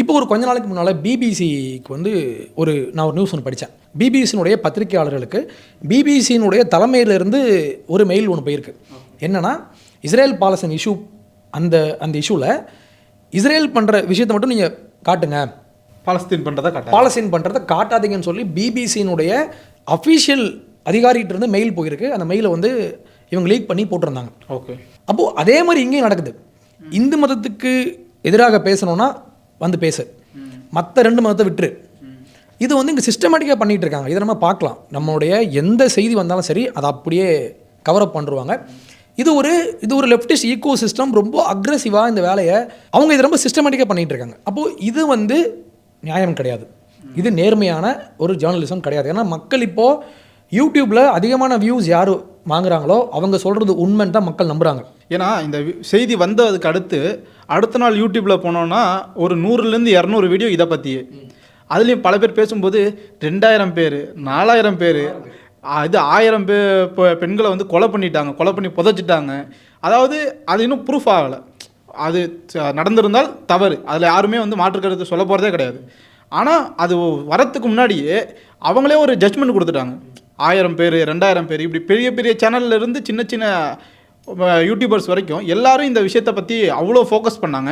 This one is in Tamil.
இப்போ ஒரு கொஞ்ச நாளைக்கு முன்னால் பிபிசிக்கு வந்து ஒரு நான் ஒரு நியூஸ் ஒன்று படித்தேன் பிபிசியினுடைய பத்திரிகையாளர்களுக்கு பிபிசியினுடைய தலைமையிலிருந்து ஒரு மெயில் ஒன்று போயிருக்கு. என்னன்னா இஸ்ரேல் பாலஸ்தீன் இஷ்யூ அந்த அந்த இஷ்யூவில் இஸ்ரேல் பண்ணுற விஷயத்தை மட்டும் நீங்கள் காட்டுங்க. பாலஸ்தீன் பண்ணுறதா காட்ட பாலஸ்தீன் பண்ணுறதை காட்டாதீங்கன்னு சொல்லி பிபிசியினுடைய அஃபிஷியல் அதிகாரிகிட்ட இருந்து மெயில் போயிருக்கு. அந்த மெயிலை வந்து இவங்க லீக் பண்ணி போட்டிருந்தாங்க. ஓகே அப்போது அதே மாதிரி இங்கேயும் நடக்குது. இந்து மதத்துக்கு எதிராக பேசணும்னா வந்து பேசு. மற்ற ரெண்டு மதத்தை விட்டுரு. இது வந்து இங்கே சிஸ்டமேட்டிக்காக பண்ணிகிட்டு இருக்காங்க இதை நம்ம பார்க்கலாம். நம்மளுடைய எந்த செய்தி வந்தாலும் சரி அதை அப்படியே கவரப் பண்ணுருவாங்க. இது ஒரு இது ஒரு லெஃப்டிஸ்ட் ஈகோ சிஸ்டம் ரொம்ப அக்ரெசிவாக இந்த வேலையை அவங்க இது ரொம்ப சிஸ்டமேட்டிக்காக பண்ணிகிட்டு இருக்காங்க அப்போது இது வந்து நியாயம் கிடையாது. இது நேர்மையான ஒரு ஜேர்னலிசம் கிடையாது. ஏன்னா மக்கள் இப்போது யூடியூப்பில் அதிகமான வியூஸ் யார் வாங்குறாங்களோ அவங்க சொல்கிறது உண்மைன்னு தான் மக்கள் நம்புகிறாங்க ஏன்னா இந்த வி- செய்தி வந்ததுக்கு அடுத்து அடுத்த நாள் யூடியூப்பில் போனோன்னா ஒரு நூறுலேருந்து இரநூறு வீடியோ இதை பற்றியே அதுலேயும் பல பேர் பேசும்போது ரெண்டாயிரம் பேர் நாலாயிரம் பேர் இது ஆயிரம் பே பெண்களை வந்து கொலை பண்ணிட்டாங்க கொலை பண்ணி புதைச்சிட்டாங்க. அதாவது அது இன்னும் ப்ரூஃப் ஆகலை. அது ச- நடந்திருந்தால் தவறு. அதில் யாருமே வந்து மாற்று கருத்து சொல்ல போகிறதே கிடையாது. ஆனால் அது வரத்துக்கு முன்னாடியே அவங்களே ஒரு ஜட்ஜ்மெண்ட் கொடுத்துட்டாங்க. ஆயிரம் பேர் ரெண்டாயிரம் பேர் இப்படி பெரிய பெரிய சேனல்லேருந்து சின்ன சின்ன யூடியூபர்ஸ் வரைக்கும் எல்லாரும் இந்த விஷயத்தை பற்றி அவ்வளோ ஃபோக்கஸ் பண்ணாங்க.